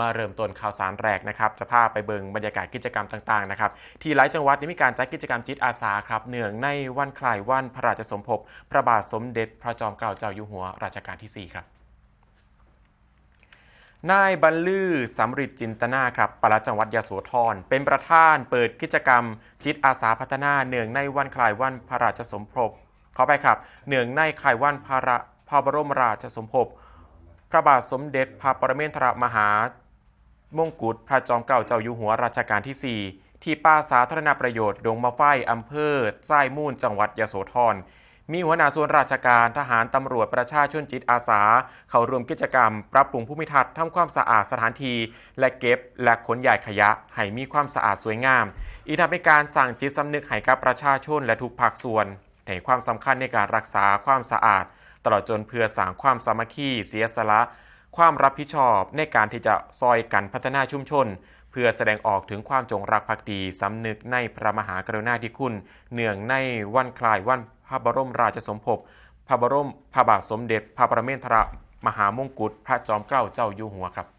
มาเริ่มต้นข่าวสารแรกนะครับจะพาไปเบิงบรรยากาศกิจกรรมต่างๆนะครับที่หลายจังหวัดได้มีการจัดกิจกรรมจิตอาสาครับเนื่องในวันคล้ายวันพระราชสมภพพระบาทสมเด็จพระจอมเกล้าเจ้าอยู่หัวรัชกาลที่ 4 ครับนายบรรลือสำริดจินตนาครับปลัดจังหวัดยโสธรเป็นประธานเปิดกิจกรรม จิตอาสาพัฒนาเนื่องในวันคล้ายวันพระราชสมภพขอไปครับเนื่องในคล้ายวันพระพระบรมราชสมภพพระบาทสมเด็จพระปรเมนทรมหา มงกุฎพระจอมเกล้าเจ้าอยู่หัวรัชกาลที่ 4 ที่ป่าสาธารณประโยชน์ดงมะไฟอำเภอไส้มูลจังหวัดยโสธรมีหัวหน้าส่วนราชการทหารตำรวจประชาชนจิตอาสา เข้าร่วมกิจกรรม ปรับปรุงภูมิทัศน์ทำความสะอาดสถานที่และเก็บและขนย้ายขยะให้มีความสะอาดสวยงาม อีกทั้งเป็นการสั่งจิตสำนึกให้กับประชาชนและทุกภาคส่วน ในความสำคัญในการรักษาความสะอาด ตลอดจนเพื่อสร้างความสามัคคีเสียสละ ความรับผิดชอบในการที่จะซอยกันพัฒนาชุมชน เพื่อแสดงออกถึงความจงรักภักดีสำนึกในพระมหากรุณาธิคุณ เนื่องในวันคล้ายวันพระบรมราชสมภพพระบรมพระบาทสมเด็จ พระประเมนทรมหามงกุฎพระจอมเกล้าเจ้าอยู่หัวครับ